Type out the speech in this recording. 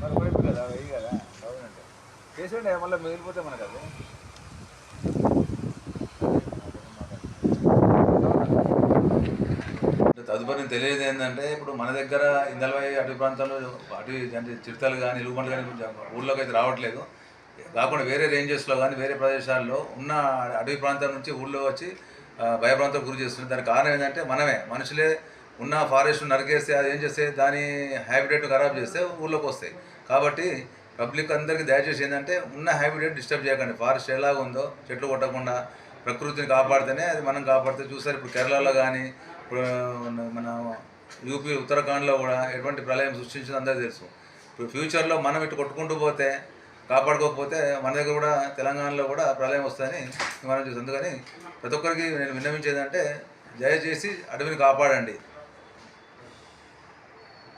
మరి వైపు కదా వెయ్యి కదా అవునండి చేసేయండి మళ్ళీ మిగిలిపోతే మనకు అది తదుపరి తెలియదు ఏంటంటే ఇప్పుడు మన దగ్గర ఇందలవై అటు ప్రాంతాల్లో అటు అంటే చిరుతలు కానీ ఎలుగుబంట్లు కానీ కొంచెం ఊళ్ళోకి అయితే రావట్లేదు. కాకుండా వేరే రేంజెస్లో కానీ వేరే ప్రదేశాల్లో ఉన్న అటవీ ప్రాంతం నుంచి ఊళ్ళో వచ్చి ఆ, గురి చేస్తుంది దానికి కారణం ఏంటంటే మనమే. మనుషులే ఉన్న ఫారెస్ట్ నరికేస్తే అది ఏం చేస్తే దాని హ్యాబిటేట్ ఖరాబ్ చేస్తే ఊళ్ళోకి వస్తాయి. కాబట్టి పబ్లిక్ అందరికీ దయచేసి ఏంటంటే ఉన్న హ్యాబిటేట్ డిస్టర్బ్ చేయకండి. ఫారెస్ట్ ఎలాగ ఉందో చెట్లు కొట్టకుండా ప్రకృతిని కాపాడితేనే అది మనం కాపాడితే. చూసారు ఇప్పుడు కేరళలో కానీ ఇప్పుడు మన యూపీ ఉత్తరాఖండ్లో కూడా ఎటువంటి ప్రళయం సృష్టించింది అందరికీ తెలుసు. ఇప్పుడు ఫ్యూచర్లో మనం ఇటు కొట్టుకుంటూ పోతే కాపాడుకోకపోతే మన దగ్గర కూడా తెలంగాణలో కూడా ప్రళయం వస్తుందని మనం చూసి. అందుకని ప్రతి ఒక్కరికి నేను విన్నవించేదంటే దయచేసి అడవిని కాపాడండి.